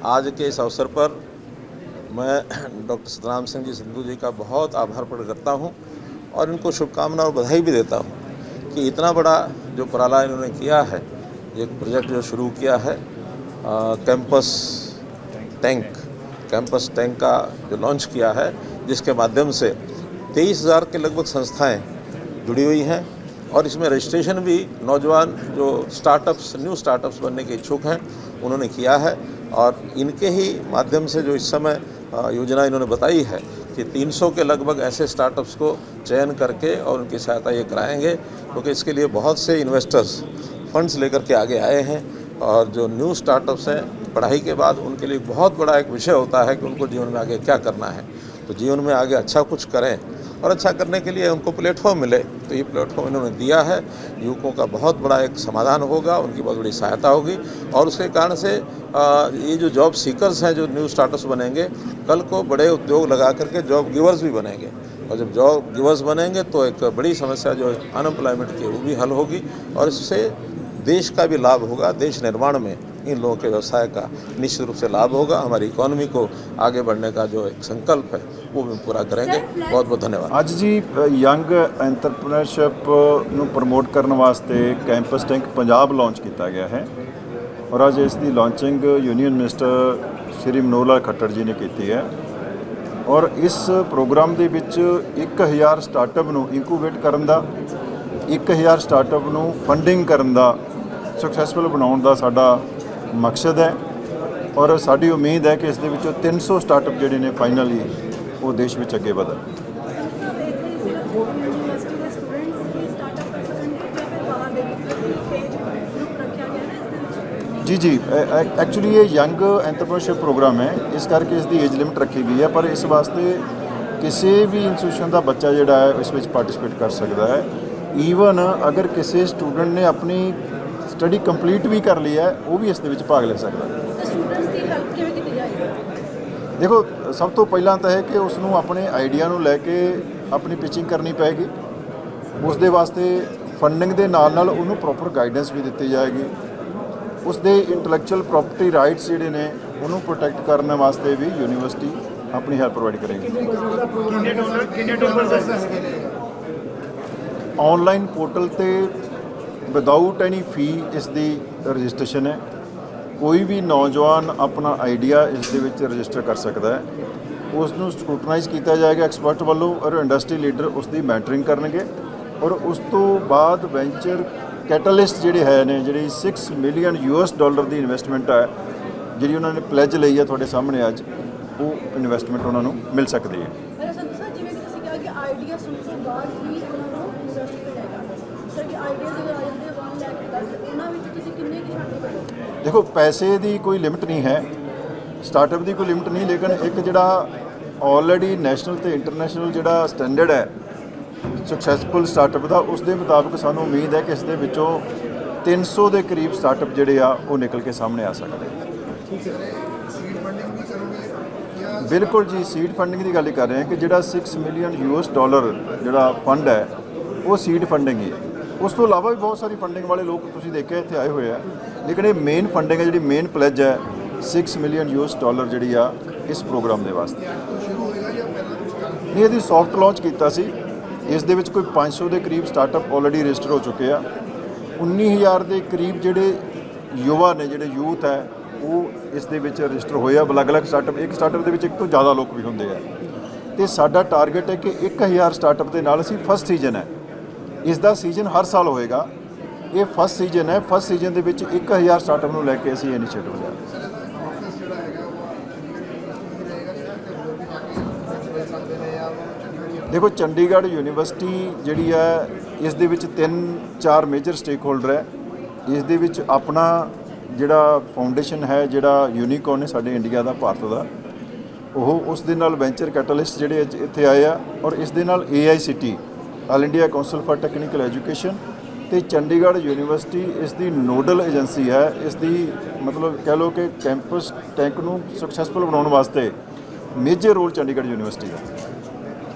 आज के इस अवसर पर मैं डॉक्टर सतराम सिंह जी सिद्धू जी का बहुत आभार प्रकट करता हूँ और इनको शुभकामना और बधाई भी देता हूँ कि इतना बड़ा जो उपराला इन्होंने किया है एक प्रोजेक्ट जो शुरू किया है कैंपस टैंक कैंपस टैंक का जो लॉन्च किया है, जिसके माध्यम से तेईस हज़ार के लगभग संस्थाएँ जुड़ी हुई हैं और इसमें रजिस्ट्रेशन भी नौजवान जो स्टार्टअप्स न्यू स्टार्टअप्स बनने के इच्छुक हैं, उन्होंने किया है। और इनके ही माध्यम से जो इस समय योजना इन्होंने बताई है कि 300 के लगभग ऐसे स्टार्टअप्स को चयन करके और उनकी सहायता ये कराएँगे, क्योंकि तो इसके लिए बहुत से इन्वेस्टर्स फंड्स लेकर के आगे आए हैं और जो न्यू स्टार्टअप्स हैं, पढ़ाई के बाद उनके लिए बहुत बड़ा एक विषय होता है कि उनको जीवन में आगे क्या करना है। तो जीवन में आगे अच्छा कुछ करें और अच्छा करने के लिए उनको प्लेटफॉर्म मिले। तो ये प्लेटफॉर्म इन्होंने दिया है। युवकों का बहुत बड़ा एक समाधान होगा, उनकी बहुत बड़ी सहायता होगी। और उसके कारण से ये जो जॉब सीकर्स हैं, जो न्यू स्टार्टअप्स बनेंगे, कल को बड़े उद्योग लगा करके जॉब गिवर्स भी बनेंगे। और जब जॉब गिवर्स बनेंगे तो एक बड़ी समस्या जो अनएम्प्लॉयमेंट की वो भी हल होगी। और इससे देश का भी लाभ होगा, देश निर्माण में। इन लोगों के व्यवसाय का निश्चित रूप से लाभ होगा हमारी इकोनॉमी को आगे बढ़ने का जो एक संकल्प है वो भी पूरा करेंगे बहुत बहुत धन्यवाद ਅੱਜ ਜੀ ਯੰਗ ਐਂਟਰਪ੍ਰੈਨਰਸ਼ਿਪ ਨੂੰ ਪ੍ਰਮੋਟ ਕਰਨ ਵਾਸਤੇ ਕੈਂਪਸ ਟੈਂਕ ਪੰਜਾਬ ਲਾਂਚ ਕੀਤਾ ਗਿਆ ਹੈ ਔਰ ਅੱਜ ਇਸ ਦੀ launching union minister Shri Manohar Lal Khattar ji ਨੇ ਕੀਤੀ ਹੈ ਔਰ ਇਸ ਪ੍ਰੋਗਰਾਮ ਦੇ ਵਿੱਚ 1000 ਸਟਾਰਟਅਪ ਨੂੰ ਇਨਕੂਬੇਟ ਕਰਨ ਦਾ 1000 ਸਟਾਰਟਅਪ ਨੂੰ ਫੰਡਿੰਗ ਕਰਨ ਦਾ ਸਕਸੈਸਫੁਲ ਬਣਾਉਣ ਦਾ ਸਾਡਾ ਮਕਸਦ ਹੈ ਔਰ ਸਾਡੀ ਉਮੀਦ ਹੈ ਕਿ ਇਸ ਦੇ ਵਿੱਚੋਂ 300 ਸਟਾਰਟਅਪ ਜਿਹੜੇ ਨੇ ਫਾਈਨਲੀ ਉਹ ਦੇਸ਼ ਵਿੱਚ ਅੱਗੇ ਵਧਣ। ਜੀ ਜੀ ਐਕਚੁਅਲੀ ਇਹ ਯੰਗ ਐਂਟਰਪ੍ਰੈਨਰਸ਼ਿਪ ਪ੍ਰੋਗਰਾਮ ਹੈ। ਇਸ ਕਰਕੇ ਇਸ ਦੀ ਏਜ ਲਿਮਿਟ ਰੱਖੀ ਗਈ ਹੈ, ਪਰ ਇਸ ਵਾਸਤੇ ਕਿਸੇ ਵੀ ਇੰਸਟੀਟਿਊਸ਼ਨ ਦਾ ਬੱਚਾ ਜਿਹੜਾ ਹੈ, ਇਸ ਵਿੱਚ ਪਾਰਟਿਸਿਪੇਟ ਕਰ ਸਕਦਾ ਹੈ। ਈਵਨ ਅਗਰ ਕਿਸੇ ਸਟੂਡੈਂਟ ਨੇ ਆਪਣੀ ਸਟੱਡੀ ਕੰਪਲੀਟ ਵੀ ਕਰ ਲਈ ਹੈ ਉਹ ਵੀ ਇਸ ਦੇ ਵਿੱਚ ਭਾਗ ਲੈ ਸਕਦਾ। ਹੈ ਤੇ ਸਟੂਡੈਂਟਸ ਦੀ ਹੈਲਪ ਕਿਵੇਂ ਕੀਤੀ ਜਾਏਗੀ? ਦੇਖੋ ਸਭ ਤੋਂ ਪਹਿਲਾਂ ਤਾਂ ਹੈ ਕਿ ਉਸ ਨੂੰ ਆਪਣੇ ਆਈਡੀਆ ਨੂੰ ਲੈ ਕੇ ਆਪਣੀ ਪਿਚਿੰਗ ਕਰਨੀ ਪਏਗੀ। ਉਸ ਦੇ ਵਾਸਤੇ ਫੰਡਿੰਗ ਦੇ ਨਾਲ ਨਾਲ ਉਹਨੂੰ ਪ੍ਰੋਪਰ ਗਾਈਡੈਂਸ ਵੀ ਦਿੱਤੀ ਜਾਏਗੀ। ਉਸ ਦੇ ਇੰਟੈਲੈਕਚੁਅਲ ਪ੍ਰਾਪਰਟੀ ਰਾਈਟਸ ਜਿਹੜੇ ਨੇ ਉਹਨੂੰ ਪ੍ਰੋਟੈਕਟ ਕਰਨ ਵਾਸਤੇ ਵੀ ਯੂਨੀਵਰਸਿਟੀ ਆਪਣੀ ਹੈਲਪ ਪ੍ਰੋਵਾਈਡ ਕਰੇਗੀ। ਆਨਲਾਈਨ ਪੋਰਟਲ ਤੇ ਵਿਦਆਊਟ ਐਨੀ ਫੀ ਇਸ ਦੀ ਰਜਿਸਟ੍ਰੇਸ਼ਨ ਹੈ। ਕੋਈ ਵੀ ਨੌਜਵਾਨ ਆਪਣਾ ਆਈਡੀਆ ਇਸ ਦੇ ਵਿੱਚ ਰਜਿਸਟਰ ਕਰ ਸਕਦਾ ਹੈ। ਉਸ ਨੂੰ ਸਕੂਟਨਾਈਜ਼ ਕੀਤਾ ਜਾਏਗਾ ਐਕਸਪਰਟ ਵੱਲੋਂ ਔਰ ਇੰਡਸਟਰੀ ਲੀਡਰ ਉਸ ਦੀ ਮੈਂਟਰਿੰਗ ਕਰਨਗੇ ਔਰ ਉਸ ਤੋਂ ਬਾਅਦ ਵੈਂਚਰ ਕੈਟਲਿਸਟ ਜਿਹੜੇ ਹੈ ਨੇ, ਜਿਹੜੀ 6 ਮਿਲੀਅਨ ਯੂਐਸ ਡਾਲਰ ਦੀ ਇਨਵੈਸਟਮੈਂਟ ਹੈ, ਜਿਹੜੀ ਉਹਨਾਂ ਨੇ ਪਲੇਜ ਲਈ ਹੈ ਤੁਹਾਡੇ ਸਾਹਮਣੇ ਅੱਜ, ਉਹ ਇਨਵੈਸਟਮੈਂਟ ਉਹਨਾਂ ਨੂੰ ਮਿਲ ਸਕਦੀ ਹੈ। ਸਰ, ਜਿਵੇਂ ਤੁਸੀਂ ਕਿਹਾ ਕਿ ਆਈਡੀਆ ਸੁਣ ਤੋਂ ਬਾਅਦ ਹੀ ਦੇਖੋ ਪੈਸੇ ਦੀ ਕੋਈ ਲਿਮਿਟ ਨਹੀਂ ਹੈ। ਸਟਾਰਟਅਪ ਦੀ ਕੋਈ ਲਿਮਿਟ ਨਹੀਂ ਲੇਕਿਨ ਇੱਕ ਜਿਹੜਾ ਆਲਰੇਡੀ ਨੈਸ਼ਨਲ ਤੇ ਇੰਟਰਨੈਸ਼ਨਲ ਜਿਹੜਾ ਸਟੈਂਡਰਡ ਹੈ ਸਕਸੈਸਫੁਲ ਸਟਾਰਟਅਪ ਦਾ ਉਸ ਦੇ ਮੁਤਾਬਕ ਸਾਨੂੰ ਉਮੀਦ ਹੈ ਕਿ ਇਸ ਦੇ ਵਿੱਚੋਂ 300 ਦੇ ਕਰੀਬ ਸਟਾਰਟਅਪ ਜਿਹੜੇ ਆ ਉਹ ਨਿਕਲ ਕੇ ਸਾਹਮਣੇ ਆ ਸਕਦੇ ਬਿਲਕੁਲ ਜੀ ਸੀਡ ਫੰਡਿੰਗ ਦੀ ਗੱਲ ਕਰ ਰਹੇ ਹਾਂ ਕਿ ਜਿਹੜਾ 6 ਮਿਲੀਅਨ ਯੂਐਸ ਡਾਲਰ ਜਿਹੜਾ ਫੰਡ ਹੈ ਉਹ ਸੀਡ ਫੰਡਿੰਗ ਹੀ ਹੈ। ਉਸ ਤੋਂ ਇਲਾਵਾ ਵੀ ਬਹੁਤ ਸਾਰੀ ਫੰਡਿੰਗ ਵਾਲੇ ਲੋਕ ਤੁਸੀਂ ਦੇਖਿਆ ਇੱਥੇ ਆਏ ਹੋਏ ਆ। ਲੇਕਿਨ ਇਹ ਮੇਨ ਫੰਡਿੰਗ ਹੈ, ਜਿਹੜੀ ਮੇਨ ਪਲੇਜ ਹੈ 6 ਮਿਲੀਅਨ ਯੂਐਸ ਡਾਲਰ ਜਿਹੜੀ ਆ, ਇਸ ਪ੍ਰੋਗਰਾਮ ਦੇ ਵਾਸਤੇ। ਨਹੀਂ, ਇਹਦੀ ਸੌਫਟ ਲਾਂਚ ਕੀਤਾ ਸੀ। ਇਸ ਦੇ ਵਿੱਚ ਕੋਈ 500 ਦੇ ਕਰੀਬ ਸਟਾਰਟਅਪ ਆਲਰੇਡੀ ਰਜਿਸਟਰ ਹੋ ਚੁੱਕੇ ਆ। 19000 ਦੇ ਕਰੀਬ ਜਿਹੜੇ ਯੁਵਾ ਨੇ, ਜਿਹੜੇ ਯੂਥ ਹੈ, ਉਹ ਇਸ ਦੇ ਵਿੱਚ ਰਜਿਸਟਰ ਹੋਏ ਆ। ਅਲੱਗ-ਅਲੱਗ ਸਟਾਰਟਅਪ ਇੱਕ ਸਟਾਰਟਅਪ ਦੇ ਵਿੱਚ ਇੱਕ ਤੋਂ ਜ਼ਿਆਦਾ ਲੋਕ ਵੀ ਹੁੰਦੇ ਆ। ਤੇ ਸਾਡਾ ਟਾਰਗੇਟ ਹੈ ਕਿ 1000 ਸਟਾਰਟਅਪ ਦੇ ਨਾਲ ਅਸੀਂ ਫਸਟ ਸੀਜ਼ਨ ਹੈ। ਇਸ ਦਾ ਸੀਜ਼ਨ ਹਰ ਸਾਲ ਹੋਏਗਾ। ਇਹ ਫਸਟ ਸੀਜ਼ਨ ਹੈ। ਫਸਟ ਸੀਜ਼ਨ ਦੇ ਵਿੱਚ 1000 ਸਟਾਰਟਅਪ ਨੂੰ ਲੈ ਕੇ ਅਸੀਂ ਇਨੀਸ਼ੀਏਟਿਵ ਲਿਆ। ਦੇਖੋ, ਚੰਡੀਗੜ੍ਹ ਯੂਨੀਵਰਸਿਟੀ ਜਿਹੜੀ ਹੈ, ਇਸ ਦੇ ਵਿੱਚ ਤਿੰਨ, ਚਾਰ ਮੇਜਰ ਸਟੇਕ ਹੋਲਡਰ ਹੈ। ਇਸ ਦੇ ਵਿੱਚ ਆਪਣਾ ਜਿਹੜਾ ਫਾਊਂਡੇਸ਼ਨ ਹੈ, ਜਿਹੜਾ ਯੂਨੀਕੋਰਨ ਹੈ ਸਾਡੇ ਇੰਡੀਆ ਦਾ, ਭਾਰਤ ਦਾ। ਉਹ ਉਸ ਦੇ ਨਾਲ ਵੈਂਚਰ ਕੈਟਲਿਸਟ ਜਿਹੜੇ ਅੱਜ ਇੱਥੇ ਆਏ ਆ ਔਰ ਇਸ ਦੇ ਨਾਲ AICT all India council for technical education ਤੇ ਚੰਡੀਗੜ੍ਹ ਯੂਨੀਵਰਸਿਟੀ ਇਸ ਦੀ ਨੋਡਲ ਏਜੰਸੀ ਹੈ। ਇਸ ਦੀ ਮਤਲਬ ਕਹਿ ਲਓ ਕਿ ਕੈਂਪਸ ਟੈਂਕ ਨੂੰ ਸਕਸੈਸਫੁਲ ਬਣਾਉਣ ਵਾਸਤੇ ਮੇਜਰ ਰੋਲ ਚੰਡੀਗੜ੍ਹ ਯੂਨੀਵਰਸਿਟੀ ਦਾ।